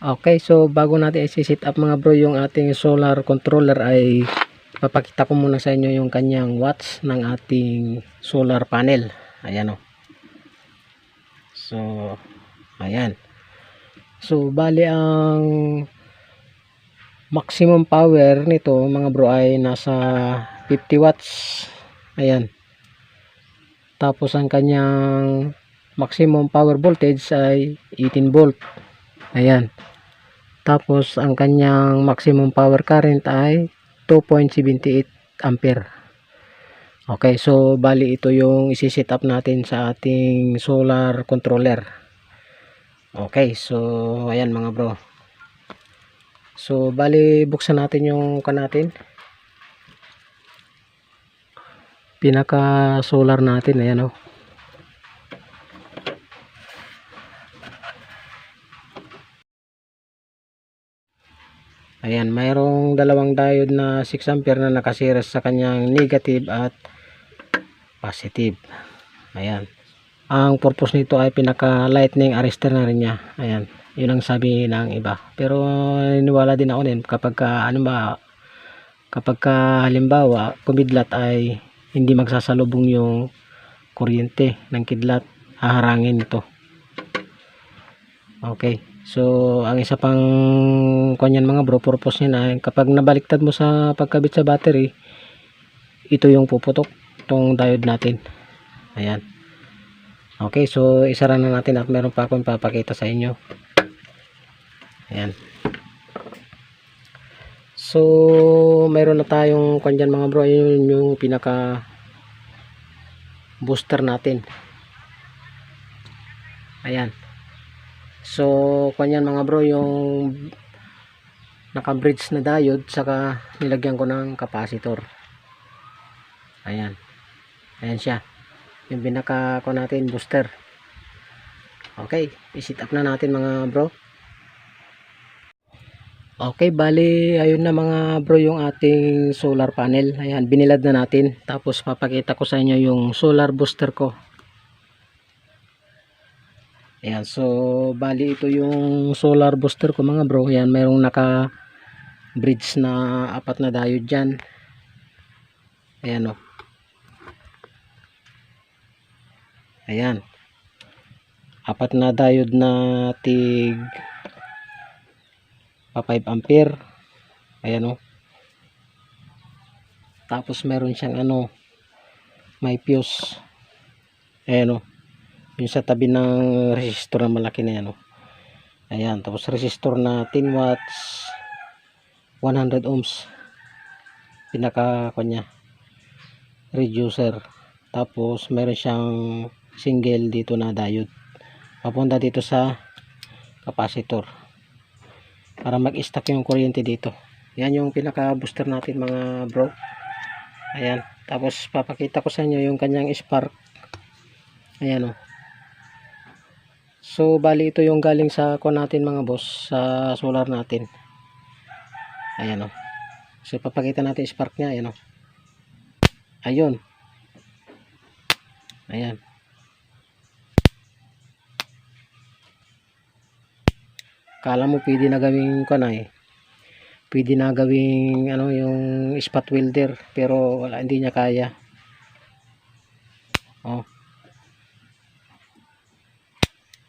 Okay, so bago natin isi-set up mga bro yung ating solar controller ay papakita ko muna sa inyo yung kanyang watts ng ating solar panel. Ayan o. So, ayan. So, bali ang maximum power nito mga bro ay nasa 50 watts. Ayan. Tapos ang kanyang maximum power voltage ay 18 volt. Ayan. Tapos ang kanyang maximum power current ay 2.78 ampere. Okay, so bali ito yung isi-set up natin sa ating solar controller. Okay, so ayan mga bro. So bali buksan natin yung kan natin. Pinaka solar natin ayan oh. Ayan, mayroong dalawang diode na 6 ampere na nakasiras sa kanyang negative at positive. Ayan. Ang purpose nito ay pinaka lightning arrestor na rin niya. Ayan. Yun ang sabi ng iba. Pero niniwala din ako din kapag ka, ano ba kapag ka, halimbawa kumidlat ay hindi magsasalubong yung kuryente ng kidlat haharangin ito. Okay. So, ang isa pang kanyan mga bro, purpose niya na kapag nabaliktad mo sa pagkabit sa battery, ito yung puputok, itong diode natin. Ayan. Okay, so isara na natin at meron pa akong papakita sa inyo. Ayan. So, meron na tayong kanyan mga bro, yun yung pinaka booster natin. Ayan. So, kanyan mga bro, yung naka-bridge na diode saka nilagyan ko ng capacitor. Ayan. Ayan siya. Yung binaka ko natin booster. Okay, i-set up na natin mga bro. Okay, bali ayun na mga bro yung ating solar panel. Ayan, binilad na natin. Tapos papakita ko sa inyo yung solar booster ko. Ayan, so bali ito yung solar booster ko mga bro. Ayan, mayroong naka bridge na apat na diode dyan. Ayan o. Ayan. Apat na diode na tig pa 5 ampere. Ayan o. Tapos meron siyang ano may fuse. Ayan o yung sa tabi ng resistor na malaki na yan oh. ayan tapos resistor na 10 watts 100 ohms. Pinaka kanya reducer. Tapos meron siyang single dito na diode. Papunta dito sa capacitor para mag-stack yung kuryente dito. Yan yung pinaka booster natin mga bro. Ayan tapos papakita ko sa inyo yung kanyang spark. Ayan oh So, bali ito yung galing sa ko natin mga boss, sa solar natin. Ayan o. So, papakita natin spark niya. Ayan o. Ayun. Ayan. Kala mo pwede na gawing na eh. Pwede na gawing ano yung spot welder pero wala hindi niya kaya. Oh.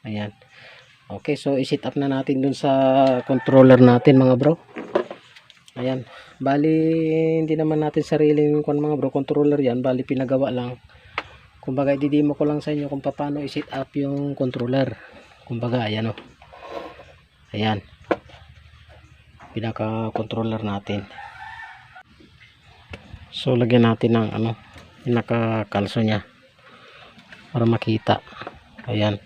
Ayan. Okay, so i-set up na natin dun sa controller natin mga bro. Ayan. Bali, hindi naman natin sariling kung mga bro, controller yan. Bali, pinagawa lang. Kumbaga, i-demo ko lang sa inyo kung paano i-set up yung controller. Kumbaga, ayan o. Ayan. Pinaka-controller natin. So, lagyan natin ng ano, pinaka-kalso niya. Para makita. Ayan.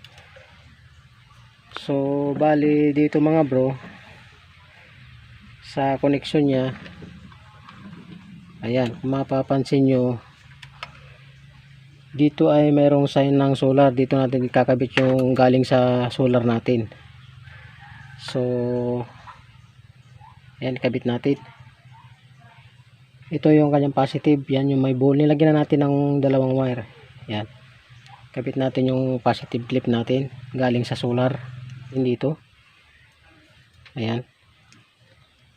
So, bali dito mga bro, sa connection niya, ayan, kung mapapansin nyo, dito ay mayroong sign ng solar. Dito natin ikakabit yung galing sa solar natin. So, ayan, kabit natin. Ito yung kanyang positive. Yan yung may ball. Nilagyan na natin ng dalawang wire. Yan. Kabit natin yung positive clip natin galing sa solar. Hindi ito. Ayan.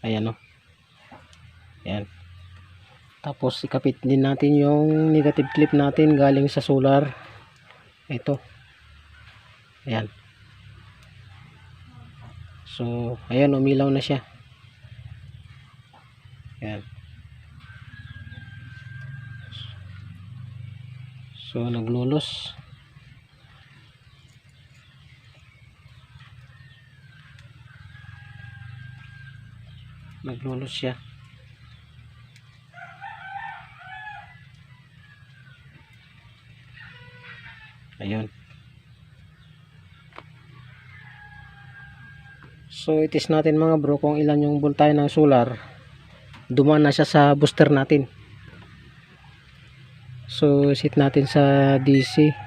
Ayan o. Ayan. Tapos ikapit din natin yung negative clip natin galing sa solar. Ito. Ayan. So, ayan umilaw na siya. Ayan. So, naglulos. Naglulos siya. Ayun. So, itis natin mga bro kung ilan yung voltahe ng solar. Dumaan na siya sa booster natin. So, set natin sa DC.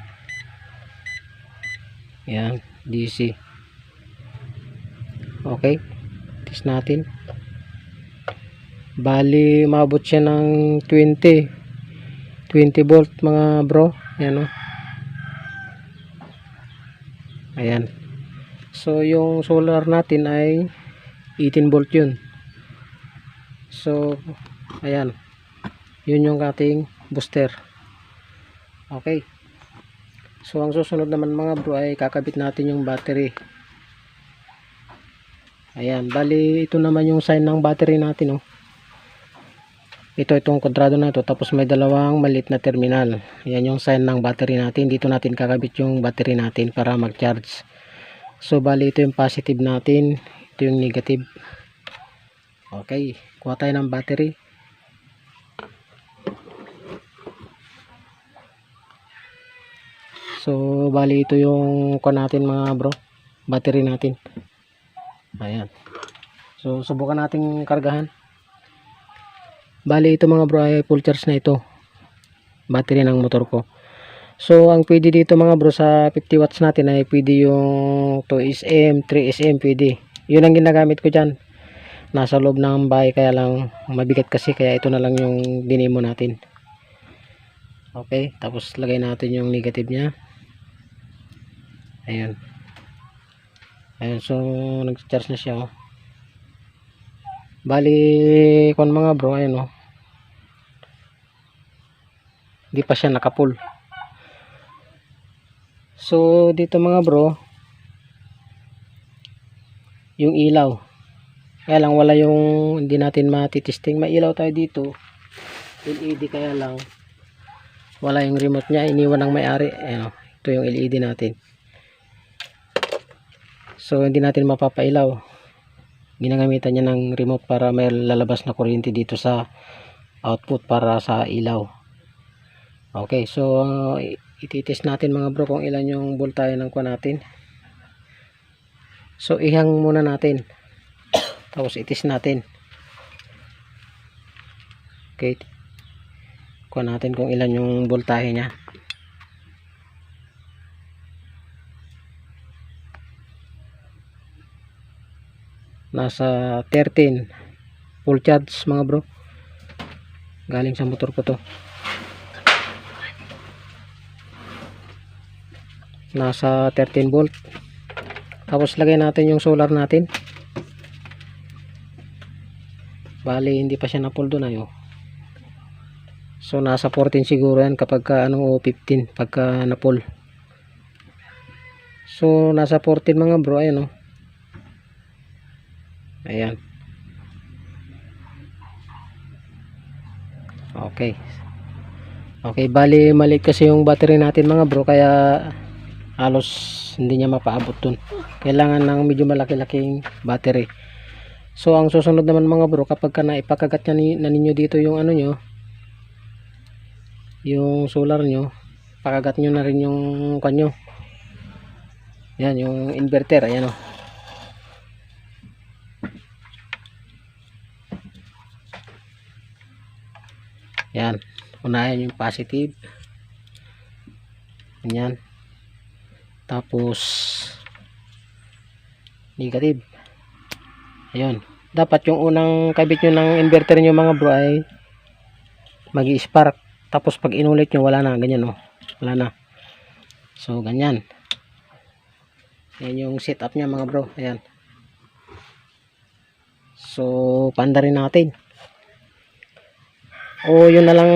Yan, DC. Okay. Test natin. Bali, umabot siya ng 20. 20 volt mga bro. Yan o. Ayan. So, yung solar natin ay 18 volt yun. So, ayan. Yun yung ating booster. Okay. So, ang susunod naman mga bro ay kakabit natin yung battery. Ayan. Bali, ito naman yung sign ng battery natin. Oh. Ito, itong kwadrado na ito. Tapos may dalawang malit na terminal. Ayan yung sign ng battery natin. Dito natin kakabit yung battery natin para mag-charge. So, bali ito yung positive natin. Ito yung negative. Okay. Kuha tayo ng battery. So, bali ito yung kuha natin mga bro. Battery natin. Ayan. So, subukan nating kargahan. Bali ito mga bro ay full charge na ito. Battery ng motor ko. So, ang pwede dito mga bro sa 50 watts natin ay pwede yung 2SM, 3SM pwede. Yun ang ginagamit ko dyan. Nasa loob ng bahay kaya lang mabigat kasi kaya ito na lang yung dinemo natin. Okay, tapos lagay natin yung negative niya. Ayun. Ayun, so nag-charge na siya oh. Bali, kon mga bro, ayun oh. Hindi pa siya nakapull. So, dito mga bro, yung ilaw. Kaya lang wala yung hindi natin matitesting. May ilaw tayo dito. LED kaya lang wala yung remote niya. Iniwan ng may-ari. Ayan, ito yung LED natin. So, hindi natin mapapailaw. Ginagamitan niya ng remote para may lalabas na kuryente dito sa output para sa ilaw. Okay, so uh, ititest natin mga bro kung ilan yung voltahe ng kuha natin. So, ihang muna natin. Tapos itis natin. Okay. Kuha natin kung ilan yung voltahe niya. Nasa 13 full charge mga bro. Galing sa motor ko to. Nasa 13 volt. Tapos lagay natin yung solar natin. Bali, hindi pa siya na-pull doon ayo. So, nasa 14 siguro yan kapag ka, ano, o 15 pagka na-pull. So, nasa 14 mga bro, ayan o. Ayan. Okay. Okay, bali mali kasi yung battery natin mga bro, kaya halos hindi niya mapaabot dun. Kailangan ng medyo malaki-laking battery. So, ang susunod naman mga bro, kapag ka naipakagat na ninyo dito yung ano nyo, yung solar nyo, pakagat nyo na rin yung kanyo. Yan, yung inverter, ayan o. Yan, unahin yung positive. Yan. Tapos, negative. Ayun. Dapat yung unang kabit nyo ng inverter nyo mga bro ay mag spark Tapos pag inulit nyo wala na. Ganyan oh. Wala na. So ganyan. Yan yung setup niya mga bro. Ayan. So, panda rin natin. O, yun na lang,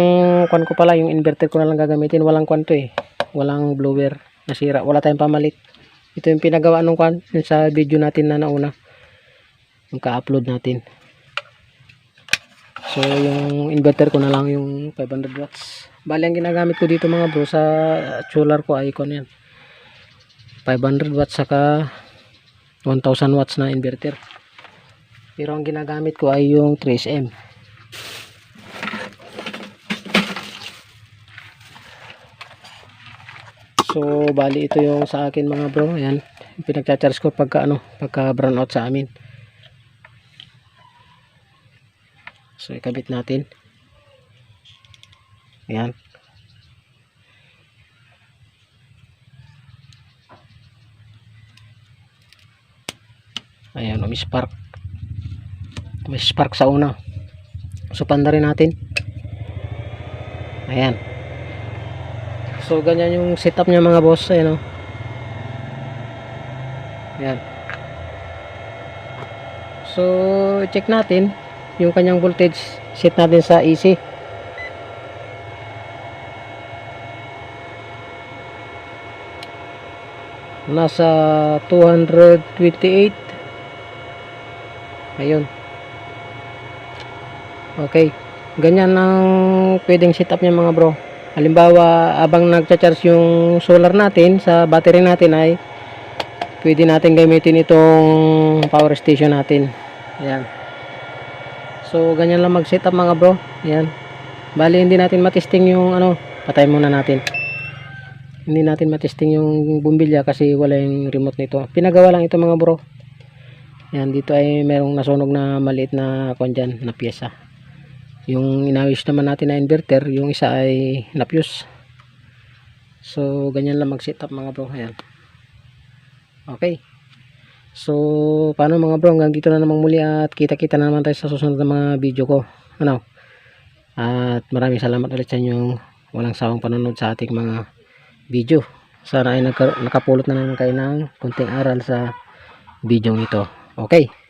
kwan ko pala, yung inverter ko na lang gagamitin. Walang kwan to eh. Walang blower. Nasira. Wala tayong pamalit. Ito yung pinagawa nung yung sa video natin na nauna. Yung ka-upload natin. So, yung inverter ko na lang yung 500 watts. Bali, ang ginagamit ko dito mga bro sa solar ko kwan yan. 500 watts saka 1000 watts na inverter. Pero ang ginagamit ko ay yung 3SM. So, bali ito yung sa akin mga bro. Ayan. Pinagcha-charge ko pagka ano, pagka brown out sa amin. So, ikabit natin. Ayan. Ayan, may spark. May spark sa una. So, panda rin natin. Ayan. So, ganyan yung setup niya mga boss. Ayan o. Ayan. So, check natin yung kanyang voltage. Set natin sa AC. Nasa 228. Ayun. Okay. Ganyan ang pwedeng setup niya mga bro. Halimbawa, abang nagcha-charge yung solar natin sa battery natin ay pwede natin gamitin itong power station natin. Ayan. So, ganyan lang mag-setup mga bro. Ayan. Bali, hindi natin matesting yung ano, patay muna natin. Hindi natin matesting yung bumbilya kasi wala yung remote nito. Pinagawa lang ito mga bro. Ayan, dito ay merong nasunog na maliit na kwan dyan, na pyesa. Yung inawis naman natin na inverter, yung isa ay na-fuse. So, ganyan lang mag-setup mga bro. Ayan. Okay. So, paano mga bro? Hanggang dito na namang muli at kita-kita na naman tayo sa susunod na mga video ko. Ano? At maraming salamat ulit sa inyong walang sawang panonood sa ating mga video. Sana ay nakapulot na naman kayo ng kunting aral sa video ito. Okay.